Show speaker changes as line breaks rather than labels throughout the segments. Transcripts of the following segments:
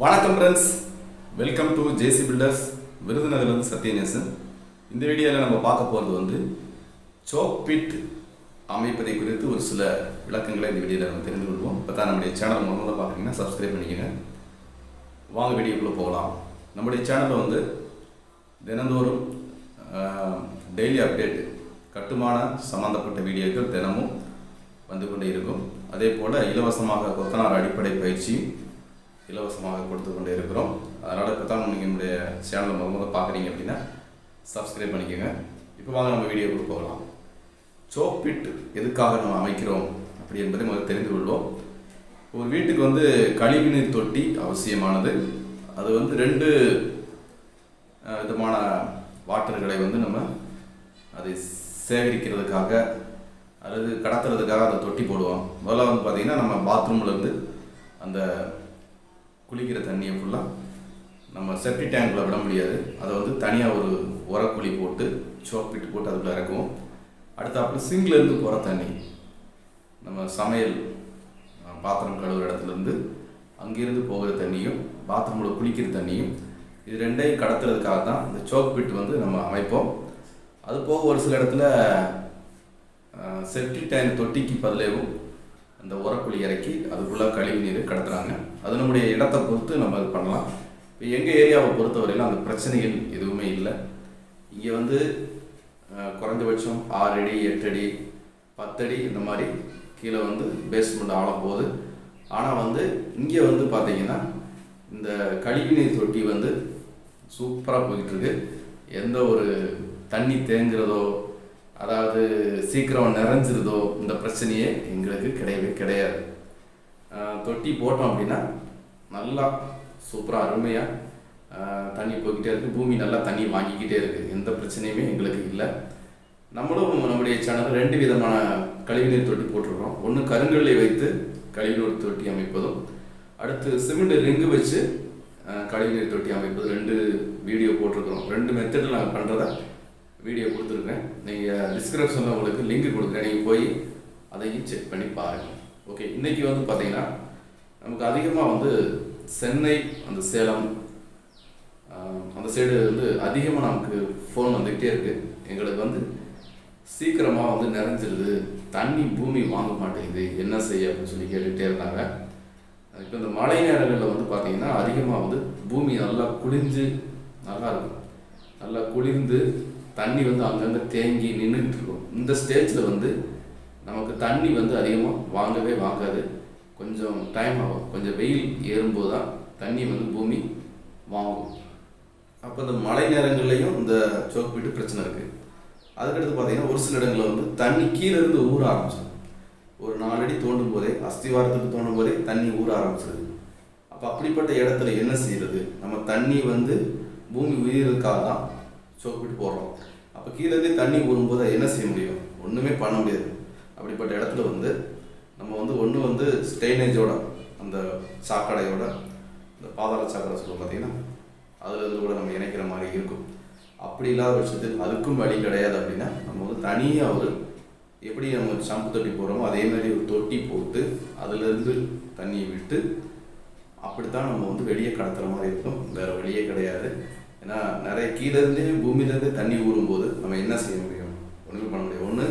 வணக்கம் friends welcome to JC builders விருதுநகர்லேருந்து Sathyanesan இந்த வீடியோவில் நம்ம பார்க்க போகிறது வந்து சோக்பிட் அமைப்பதை குறித்து ஒரு சில விளக்கங்களை இந்த வீடியோவில் நம்ம தெரிந்து கொள்வோம். இப்போ தான் நம்முடைய சேனல் முதல்ல பார்த்தீங்கன்னா சப்ஸ்கிரைப் பண்ணிக்கோங்க. வாங்க வீடியோக்குள்ளே போகலாம். நம்முடைய சேனலில் வந்து தினந்தோறும் டெய்லி அப்டேட் கட்டுமான சம்பந்தப்பட்ட வீடியோக்கள் தினமும் வந்து கொண்டே இருக்கும். அதே போல் இலவசமாக கொத்தனார் அடிப்படை பயிற்சி இலவசமாக கொடுத்து கொண்டு இருக்கிறோம். அதனால் இப்போ தான் நீங்கள் என்னுடைய சேனலை முத முதல்ல பார்க்குறீங்க அப்படின்னா சப்ஸ்கிரைப் பண்ணிக்கோங்க. இப்போ வாங்க நம்ம வீடியோவுக்கு போகலாம். சோப்பிட் எதுக்காக நம்ம அமைக்கிறோம் அப்படி என்பதை முதல்ல தெரிந்து கொள்வோம். ஒரு வீட்டுக்கு வந்து கழிவுநீர் தொட்டி அவசியமானது. அது வந்து ரெண்டு விதமான வாட்டர்களை வந்து நம்ம அதை சேகரிக்கிறதுக்காக அல்லது கடத்துறதுக்காக அந்த தொட்டி போடுவோம். முதல்ல வந்து பார்த்தீங்கன்னா நம்ம பாத்ரூம்லேருந்து அந்த குளிக்கிற தண்ணியை ஃபுல்லாக நம்ம செப்டி டேங்கில் விட முடியாது. அதை வந்து தனியாக ஒரு உரக்குழி போட்டு சோப்பிட்டு போட்டு அதுக்குள்ளே இறக்குவோம். அடுத்தாப்புல சிங்க்ல போகிற தண்ணி. நம்ம சமையல் பாத்திரம் கழுவுற இடத்துலேருந்து அங்கேருந்து போகிற தண்ணியும் பாத்ரூமில் குளிக்கிற தண்ணியும் இது ரெண்டையும் கடத்துறதுக்காக தான் இந்த சோக் பிட் வந்து நம்ம அமைப்போம். அது போக ஒரு சில இடத்துல செப்டி டேங்க் தொட்டிக்கு பதிலேவும் அந்த உரக்குழி இறக்கி அதுக்குள்ளே கழிவு நீர் கடத்துகிறாங்க அது நம்முடைய இடத்தை பொறுத்து நம்ம அது பண்ணலாம். இப்போ எங்கள் ஏரியாவை பொறுத்தவரையில் அந்த பிரச்சனைகள் எதுவுமே இல்லை. இங்கே வந்து குறைஞ்சபட்சம் குறைந்தபட்சம் ஆறு அடி எட்டு அடி பத்தடி இந்த மாதிரி கீழே வந்து பேஸ்மெண்ட் ஆழம் போகுது ஆனால் வந்து இங்கே வந்து பார்த்தீங்கன்னா இந்த கழிவுநீர் தொட்டி வந்து சூப்பராக போயிட்டுருக்கு எந்த ஒரு தண்ணி தேங்குறதோ அதாவது சீக்கிரம் நிறைஞ்சிருதோ இந்த பிரச்சனையே எங்களுக்கு கிடையவே கிடையாது. தொட்டி போட்டோம் அப்படின்னா நல்லா சூப்பராக அருமையாக தண்ணி போய்கிட்டே இருக்குது பூமி நல்லா தண்ணி வாங்கிக்கிட்டே இருக்குது எந்த பிரச்சனையுமே எங்களுக்கு இல்லை. நம்மளும் நம்முடைய சேனல் ரெண்டு விதமான கழிவுநீர் தொட்டி போட்டிருக்கோம். ஒன்று கருங்கல்லை வைத்து கழிவுநீர் தொட்டி அமைப்பதும் அடுத்து சிமெண்ட் ரிங்கு வச்சு கழிவுநீர் தொட்டி அமைப்பது ரெண்டு வீடியோ போட்டிருக்கிறோம். ரெண்டு மெத்தடில் நாங்கள் பண்ணுறத வீடியோ கொடுத்துருக்கேன். நீங்கள் டிஸ்கிரிப்ஷனில் உங்களுக்கு லிங்க் கொடுக்குறேன். நீங்கள் போய் அதையும் செக் பண்ணி பாருங்கள் ஓகே இன்றைக்கி வந்து பார்த்தீங்கன்னா நமக்கு அதிகமாக வந்து சென்னை அந்த சேலம் அந்த சைடு வந்து அதிகமாக நமக்கு ஃபோன் வந்துக்கிட்டே இருக்குது எங்களுக்கு வந்து சீக்கிரமாக வந்து நிறைஞ்சிருது. தண்ணி பூமி வாங்க மாட்டேங்குது. என்ன செய்ய அப்படின்னு சொல்லி கேட்டுக்கிட்டே இருந்தாங்க. இப்போ இந்த மழை நேரங்களில் வந்து பார்த்திங்கன்னா அதிகமாக வந்து பூமி நல்லா குளிஞ்சு நல்லா இருக்கும். நல்லா குளிர்ந்து தண்ணி வந்து அங்கங்கே தேங்கி நின்றுட்டு இருக்கும் இந்த ஸ்டேஜில் வந்து நமக்கு தண்ணி வந்து அதிகமாக வாங்கவே வாங்காது. கொஞ்சம் டைம் ஆகும். கொஞ்சம் வெயில் ஏறும்போது தான் தண்ணி வந்து பூமி வாங்கும். அப்போ இந்த மழை நேரங்கள்லையும் இந்த சோக்கு வீட்டு பிரச்சனை இருக்குது அதுக்கடுத்து பார்த்தீங்கன்னா ஒரு சில இடங்களில் வந்து தண்ணி கீழே இருந்து ஊற ஆரம்பிச்சிடும். ஒரு நாலு அடி தோண்டும் போதே அஸ்திவாரத்துக்கு தோண்டும் போதே தண்ணி ஊற ஆரம்பிச்சிடுது அப்போ அப்படிப்பட்ட இடத்துல என்ன செய்யறது? நம்ம தண்ணி வந்து பூமி உயிரிறதுக்காக தான் சோப்பிட்டு போடுறோம். அப்போ கீழே தண்ணி ஊறும்போது என்ன செய்ய முடியும்? ஒன்றுமே பண்ண முடியாது. அப்படிப்பட்ட இடத்துல வந்து நம்ம வந்து ஒன்று வந்து ஸ்டெயினேஜோட அந்த சாக்கடையோட இந்த பாதாள சாக்கடை சொல்லுவோம் பார்த்தீங்கன்னா அதில் இருந்து கூட நம்ம இணைக்கிற மாதிரி இருக்கும். அப்படி இல்லாத பட்சத்தில் அதுக்கும் வழி கிடையாது அப்படின்னா நம்ம வந்து தனியாக ஒரு எப்படி நம்ம ஷாம்பு தொட்டி போடுறோமோ அதே மாதிரி ஒரு தொட்டி போட்டு அதுலேருந்து தண்ணியை விட்டு அப்படித்தான் நம்ம வந்து வெளியே கடத்துகிற மாதிரி இருக்கும். வேறு வழியே கிடையாது. ஏன்னா நிறைய கீழே இருந்தே பூமியிலேருந்தே தண்ணி ஊறும்போது நம்ம என்ன செய்ய முடியும்? ஒன்றும் பண்ண முடியும் ஒன்று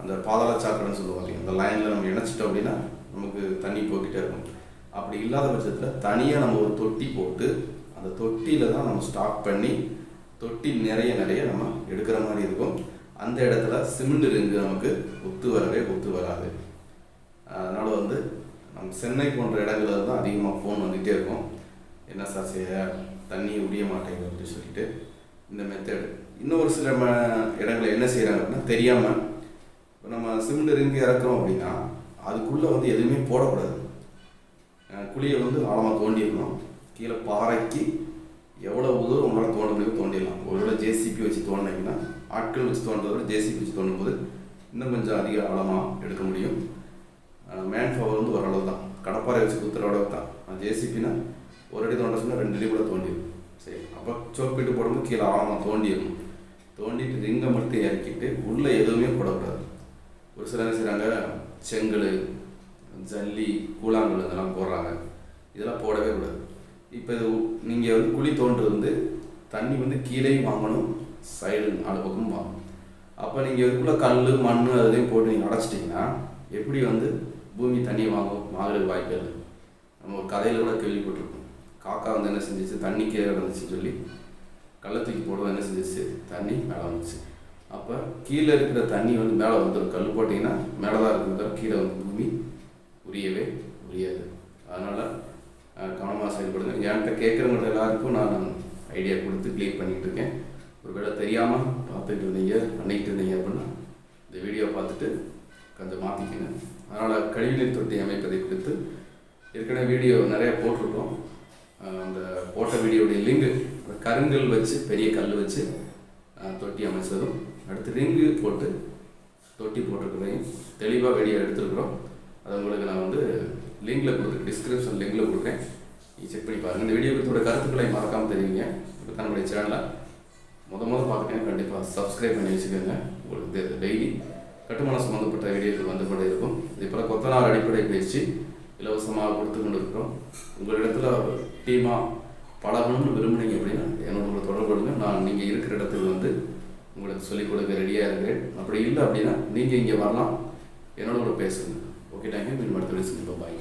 அந்த பாதாள சாக்கடைன்னு சொல்லுவாங்க அந்த லைனில் நம்ம இணைச்சிட்டோம் அப்படின்னா நமக்கு தண்ணி போய்கிட்டே இருக்கும். அப்படி இல்லாத பட்சத்தில் தனியாக நம்ம ஒரு தொட்டி போட்டு அந்த தொட்டியில் தான் நம்ம ஸ்டாக் பண்ணி தொட்டி நிறைய நிறைய நம்ம எடுக்கிற மாதிரி இருக்கும். அந்த இடத்துல சிமெண்ட் ரிங்கு நமக்கு ஒத்து வரவே ஒத்து வராது. அதனால் வந்து நம்ம சென்னை போன்ற இடங்கள்ல தான் அதிகமாக ஃபோன் வந்துகிட்டே இருக்கும். என்ன சார் செய்ய தண்ணி உரிய மாட்டேங்குது அப்படின்னு சொல்லிட்டு இந்த மெத்தடு இன்னொரு சில ம இடங்களில் என்ன செய்கிறாங்க அப்படின்னா தெரியாமல் இப்போ நம்ம சிமெண்ட் இறங்கி இறக்குறோம் அப்படின்னா அதுக்குள்ளே வந்து எதுவுமே போடக்கூடாது. குழியை வந்து ஆழமாக தோண்டிடணும் கீழே பாறைக்கு எவ்வளோ தூரம் உங்களால் தோண்ட முடியும் தோண்டிடலாம். ஒருவேளை ஜேசிபி வச்சு தோண்டினீங்கன்னா ஆட்கள் வச்சு தோன்றதை விட ஜேசிபி வச்சு தோண்டும்போது இன்னும் கொஞ்சம் அதிக ஆழமாக எடுக்க முடியும் மேன் பவர் வந்து ஓரளவு தான் கடப்பாறை வச்சு குத்துற அளவு தான் ஜேசிபினா ஒரு அடி தோண்ட சொன்னால் ரெண்டு அடி கூட தோண்டிடும் சரி அப்போ சோப்பிட்டு போடும்போது கீழே ஆழமாக தோண்டிடணும் தோண்டிட்டு ரிங்கை மட்டும் இறக்கிட்டு உள்ளே எதுவுமே போடக்கூடாது. ஒரு சிலர் செய்கிறாங்க செங்கல் ஜல்லி கூழாங்கல் இதெல்லாம் போடுறாங்க. இதெல்லாம் போடவே கூடாது. இப்போ இது நீங்கள் வந்து குழி தோன்றது வந்து தண்ணி வந்து கீழேயும் வாங்கணும் சைடு நாலு பக்கமும் வாங்கணும். அப்போ நீங்கள் இதுக்குள்ளே கல் மண் அதையும் போட்டு நீங்கள் அடைச்சிட்டிங்கன்னா எப்படி வந்து பூமி தண்ணியை வாங்கும்? வாங்குறதுக்கு வாய்ப்பு இல்லை. நம்ம ஒரு கதையில் கூட கேள்விப்பட்டிருக்கோம் காக்கா வந்து என்ன செஞ்சிச்சு? தண்ணி கீழே இருந்துச்சுன்னு சொல்லி கல்லை தூக்கி போடுவோம் என்ன செஞ்சிச்சு? தண்ணி மேலே வந்துச்சு. அப்போ கீழே இருக்கிற தண்ணி வந்து மேலே வந்துடும் கல் போட்டிங்கன்னா மேலே தான் இருக்கிறத கீழே வந்து பூமி உரியவே உரியாது. அதனால் கவனமாக செயல்படுங்க. என்கிட்ட கேட்குறவங்க எல்லாருக்கும் நான் ஐடியா கொடுத்து க்ளீன் பண்ணிகிட்டு இருக்கேன். ஒருவேளை தெரியாமல் பார்த்துட்டு இருந்தீங்க பண்ணிக்கிட்டு இருந்தீங்க அப்படின்னா இந்த வீடியோ பார்த்துட்டு கொஞ்சம் மாற்றிக்கங்க அதனால் கழிவுநீர் தொட்டி அமைப்பதை குறித்து ஏற்கனவே வீடியோ நிறைய போட்டிருக்கோம். அந்த போட்ட வீடியோடைய லிங்கு கருங்கல் வச்சு பெரிய கல் வச்சு தொட்டி அமைச்சதும் அடுத்து ரிங்கு போட்டு தொட்டி போட்டிருக்கிறதையும் தெளிவாக வெளியே எடுத்துருக்குறோம். அது உங்களுக்கு நான் வந்து லிங்கில் கொடுத்து டிஸ்கிரிப்ஷன் லிங்கில் கொடுக்குறேன். செக் பண்ணி பாருங்கள் இந்த வீடியோ குறித்தோட கருத்துக்களை மறக்காமல் தெரிவிங்க. இப்போ நம்மளுடைய சேனலை முத முத பார்க்குறேன் கண்டிப்பாக சப்ஸ்கிரைப் பண்ணி வச்சுக்கோங்க. உங்களுக்கு டெய்லி கட்டுமானம் சம்மந்தப்பட்ட வீடியோக்கள் வந்து கொண்டே இருக்கும். இது போல் கொத்தனார் அடிப்படை பயிற்சி இலவசமாக கொடுத்து கொண்டிருக்கிறோம். உங்கள் இடத்துல டீமாக பழகணும்னு விரும்புனீங்க அப்படின்னா என்னோட உங்களை தொடர்பு கொடுங்க நான் நீங்கள் இருக்கிற இடத்துல வந்து உங்களுக்கு சொல்லிக் கொடுக்க ரெடியாக இருக்கிறேன். அப்படி இல்லை அப்படின்னா நீங்கள் இங்கே வரலாம். என்னோட கூட பேசுங்க. ஓகே தேங்க்யூ மீன் அடுத்த பேசுங்க பாய்